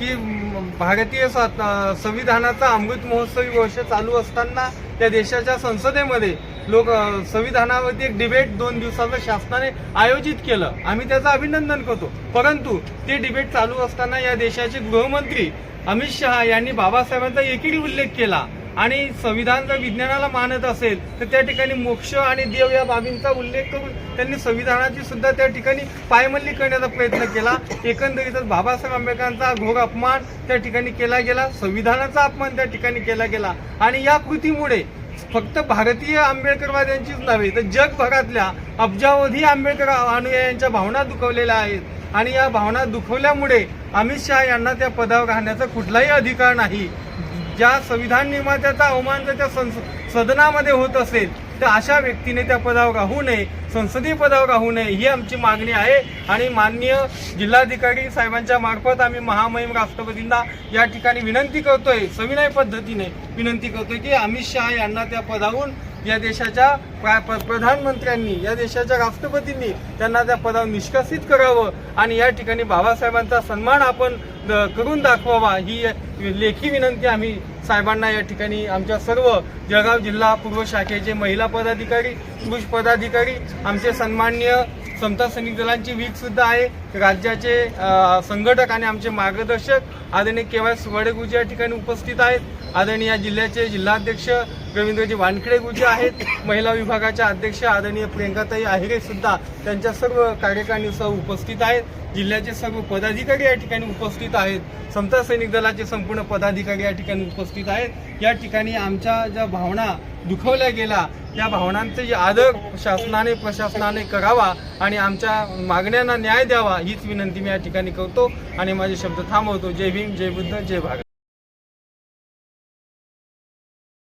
की भारतीय संविधानाचा अमृत महोत्सवी वर्ष चालू असताना त्या देशाच्या संसदेमध्ये लोक संविधानावरती एक डिबेट दोन दिवसाचं शासनाने आयोजित केलं. आम्ही त्याचं अभिनंदन करतो. परंतु ते डिबेट चालू असताना या देशाचे गृहमंत्री अमित शहा यांनी बाबासाहेबांचा एकेरी उल्लेख केला आणि संविधान जर विज्ञानाला मानत असेल तर त्या ठिकाणी मोक्ष आणि देव या बाबींचा उल्लेख करून त्यांनी संविधानाची सुद्धा त्या ठिकाणी पायमल्ली करण्याचा प्रयत्न केला. एकंदरीतच बाबासाहेब आंबेडकरांचा घोर अपमान त्या ठिकाणी केला गेला संविधानाचा अपमान त्या ठिकाणी केला गेला. आणि या कृतीमुळे फक्त भारतीय आंबेडकरवाद्यांचीच नव्हे तर जगभरातल्या अब्जावधी आंबेडकर अनुयायांच्या भावना दुखवलेल्या आहेत. आणि या भावना दुखवल्यामुळे अमित शहा यांना त्या पदावर राहण्याचा कुठलाही अधिकार नाही. ज्या संविधान निर्मात्याचा अवमान जर त्या संस- सदनामध्ये होत असेल तर अशा व्यक्तीने त्या पदावर राहू नये संसदीय पदावर राहू नये ही आमची मागणी आहे. आणि माननीय जिल्हाधिकारी साहेबांच्या मार्फत आम्ही महामहिम राष्ट्रपतींना या ठिकाणी विनंती करतोय सविनय पद्धतीने विनंती करतोय की अमित शहा यांना त्या पदावरून या देशाच्या प्र- प्रधानमंत्र्यांनी या देशाच्या राष्ट्रपतींनी त्यांना त्या पदावर निष्कासित करावं आणि या ठिकाणी बाबासाहेबांचा सन्मान आपण द- करून दाखवावा ही लेखी विनंती आम्ही साहेबांना या ठिकाणी आमच्या सर्व जळगाव जिल्हा पूर्व शाखेचे महिला पदाधिकारी पुरुष पदाधिकारी आमचे सन्माननीय समता सैनिक दलांची वीक सुद्धा आहे राज्याचे संघटक आणि आमचे मार्गदर्शक आदरणीय के वाय सुवाडेगुजी या ठिकाणी उपस्थित आहेत. आदरणीय या जिल्ह्याचे जिल्हाध्यक्ष रवींद्रजी वानखेडे गुरुजी आहेत. महिला विभागाच्या अध्यक्ष आदरणीय प्रियंकाताई आहिरे सुद्धा त्यांच्या सर्व कार्यकारिणीसह उपस्थित आहेत. जिल्ह्याचे सर्व पदाधिकारी या ठिकाणी उपस्थित आहेत. समता सैनिक दलाचे संपूर्ण पदाधिकारी या ठिकाणी उपस्थित आहेत. या ठिकाणी आमच्या ज्या भावना दुखवल्या गेल्या या भावनांचे जे आदर शासनाने प्रशासनाने करावा आणि आमच्या मागण्यांना न्याय द्यावा हीच विनंती मी या ठिकाणी करतो आणि माझे शब्द थांबवतो. जय भीम जय बुद्ध जय भारत.